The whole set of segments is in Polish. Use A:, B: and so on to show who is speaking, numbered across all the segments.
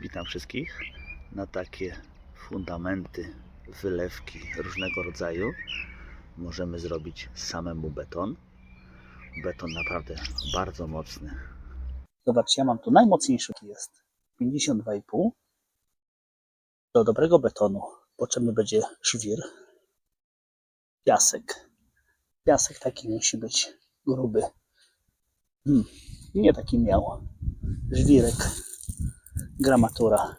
A: Witam wszystkich na takie fundamenty, wylewki różnego rodzaju. Możemy zrobić samemu beton. Beton naprawdę bardzo mocny. Zobaczcie, ja mam tu najmocniejszy jest 52,5. Do dobrego betonu potrzebny będzie żwir, piasek. Piasek taki musi być gruby. Hmm, nie taki miał. Żwirek gramatura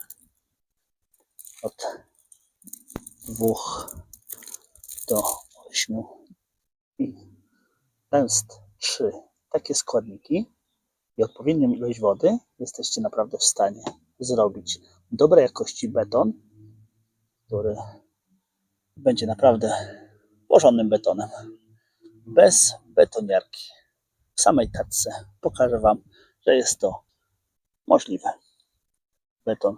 A: od 2 do 8 i pęst 3 takie składniki i odpowiednią ilość wody jesteście naprawdę w stanie zrobić dobrej jakości beton, który będzie naprawdę porządnym betonem. Bez betoniarki. W samej tacce pokażę Wam, że jest to możliwe beton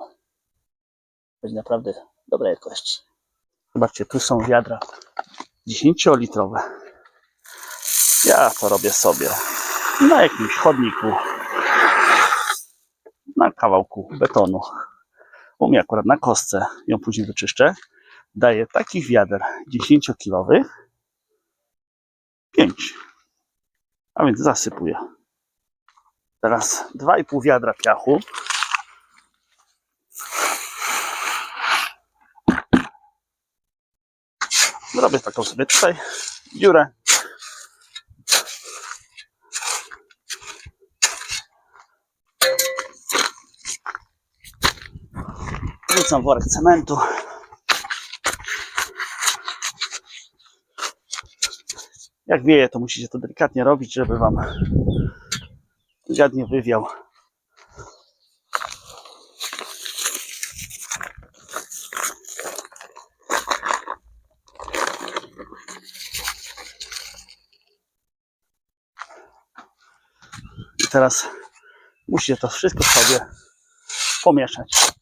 A: będzie naprawdę dobrej jakości. Zobaczcie, tu są wiadra 10-litrowe. Ja to robię sobie na jakimś chodniku, na kawałku betonu. U mnie akurat na kostce ją później wyczyszczę. Daję takich wiader 10-kilowych 5. A więc zasypuję. Teraz 2,5 wiadra piachu. Zrobię taką sobie tutaj dziurę. Wrzucam worek cementu. Jak wieje, to musicie to delikatnie robić, żeby wam dziad nie wywiał. I teraz musicie to wszystko sobie pomieszać.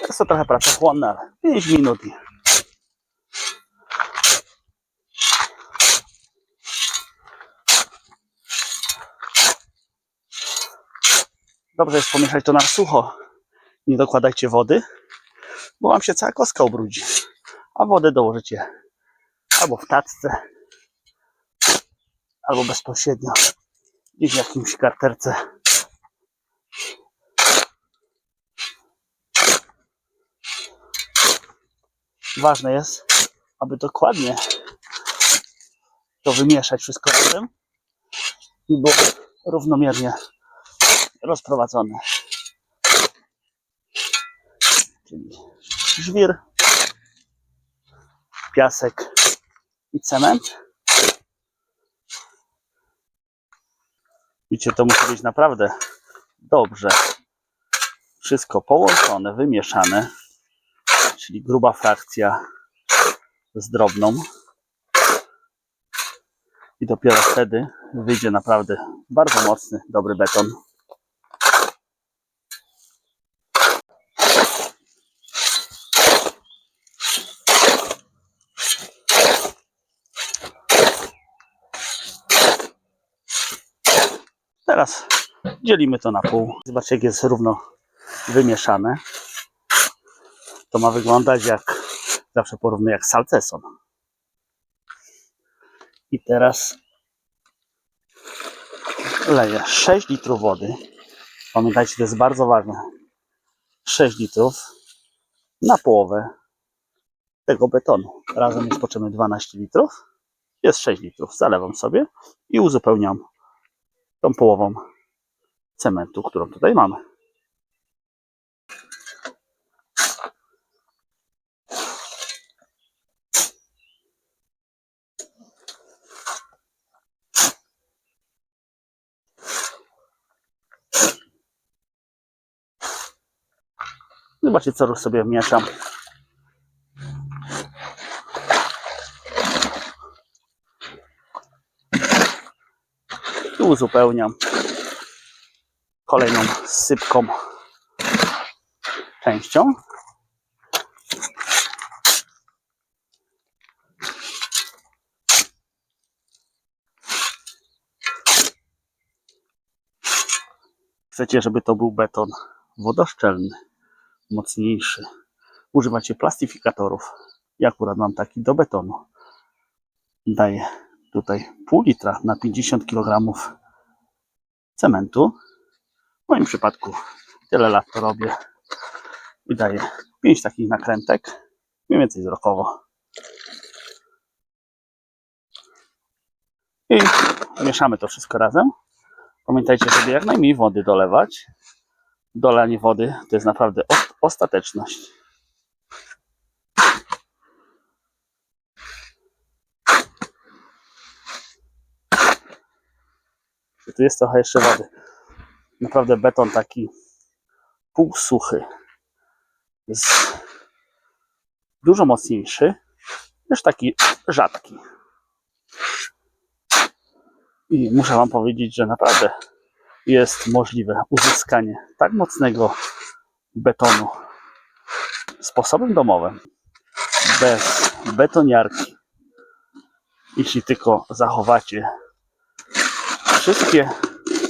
A: Jest to trochę pracochłonne, ale 5 minut. Dobrze jest pomieszać to na sucho. Nie dokładajcie wody, bo wam się cała kostka ubrudzi. A wodę dołożycie albo w tacce, albo bezpośrednio gdzieś w jakimś karterce. Ważne jest, aby dokładnie to wymieszać wszystko razem i było równomiernie rozprowadzone. Czyli żwir, piasek i cement. Widzicie, to musi być naprawdę dobrze wszystko połączone, wymieszane, czyli gruba frakcja z drobną. I dopiero wtedy wyjdzie naprawdę bardzo mocny, dobry beton. Teraz dzielimy to na pół. Zobaczcie, jak jest równo wymieszane. To ma wyglądać jak, zawsze porównuję jak salceson. I teraz leję 6 litrów wody. Pamiętajcie, to jest bardzo ważne. 6 litrów na połowę tego betonu. Razem jest potrzebne 12 litrów. Jest 6 litrów. Zalewam sobie i uzupełniam tą połową cementu, którą tutaj mamy. Zobaczcie, co już sobie mieszam. Uzupełniam kolejną sypką częścią.
B: chcecie, żeby to był beton wodoszczelny, mocniejszy, używacie plastyfikatorów. Ja akurat mam taki do betonu. Daję tutaj pół litra na 50 kg cementu. W moim przypadku tyle lat to robię. I daję 5 takich nakrętek, mniej więcej wzrokowo. I mieszamy to wszystko razem. Pamiętajcie, żeby jak najmniej wody dolewać. Dolanie wody to jest naprawdę o- Tu jest trochę jeszcze wody. Naprawdę beton taki półsuchy. Jest dużo mocniejszy, też taki rzadki. I muszę Wam powiedzieć, że naprawdę jest możliwe uzyskanie tak mocnego betonu sposobem domowym, bez betoniarki, jeśli tylko zachowacie wszystkie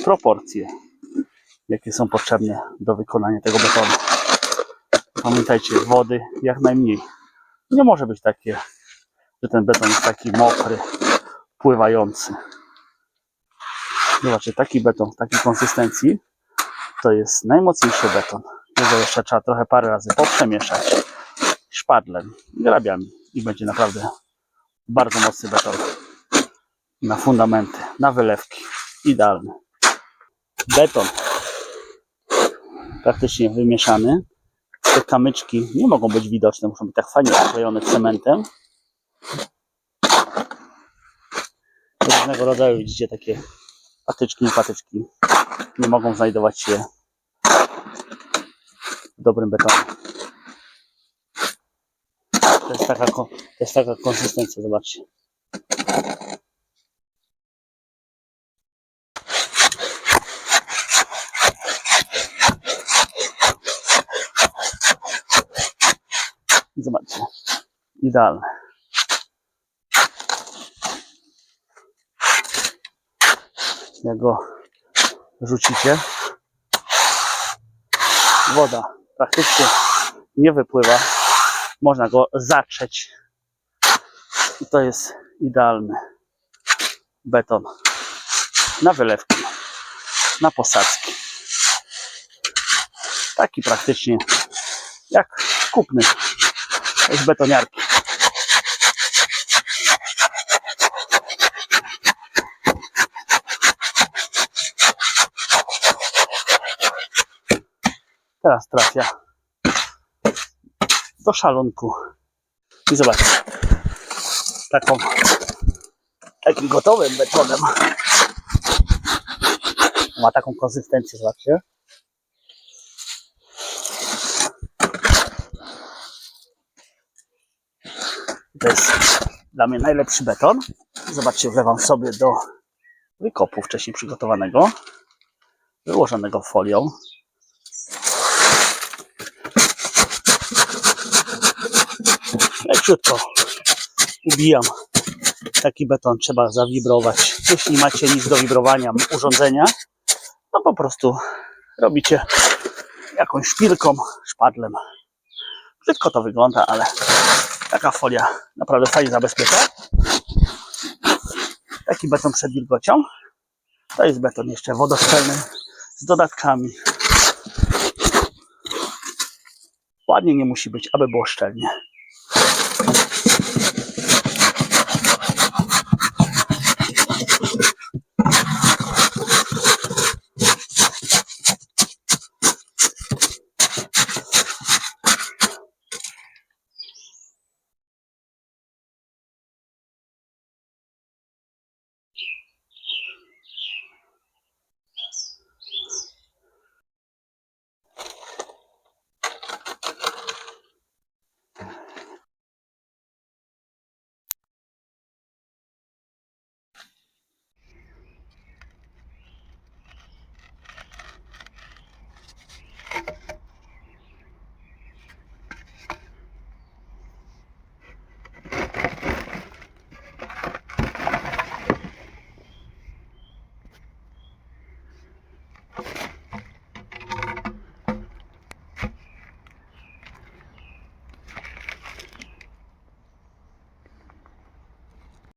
B: proporcje, jakie są potrzebne do wykonania tego betonu. Pamiętajcie, wody jak najmniej. Nie może być takie, że ten beton jest taki mokry, pływający. Zobaczcie, taki beton w takiej konsystencji to jest najmocniejszy beton. Jego jeszcze trzeba trochę parę razy poprzemieszać szpadlem, grabiami i będzie naprawdę bardzo mocny beton na fundamenty, na wylewki. Idealny. Beton praktycznie wymieszany. Te kamyczki nie mogą być widoczne, muszą być tak fajnie zaklejone cementem. Różnego rodzaju widzicie takie patyczki i patyczki nie mogą znajdować się w dobrym betonie. To jest taka, to jest taka konsystencja, zobaczcie. I Zobaczcie. Idealne. Jak go rzucicie, woda praktycznie nie wypływa. Można go zatrzeć. I to jest idealny beton na wylewki, na posadzki. Taki praktycznie jak kupny z betoniarki. Teraz trafia do szalonku. I zobaczcie. Taką, takim gotowym betonem. Ma taką konsystencję, zobaczcie. To jest dla mnie najlepszy beton. Zobaczcie, wlewam sobie do wykopu wcześniej przygotowanego, wyłożonego folią. Leciutko ubijam. Taki beton trzeba zawibrować. Jeśli macie nic do wibrowania urządzenia, no po prostu robicie jakąś szpilką, szpadlem. Brzydko to wygląda, ale taka folia naprawdę fajnie zabezpiecza. Taki beton przed wilgocią. To jest beton jeszcze wodoszczelny z dodatkami. Ładnie nie musi być, aby było szczelnie.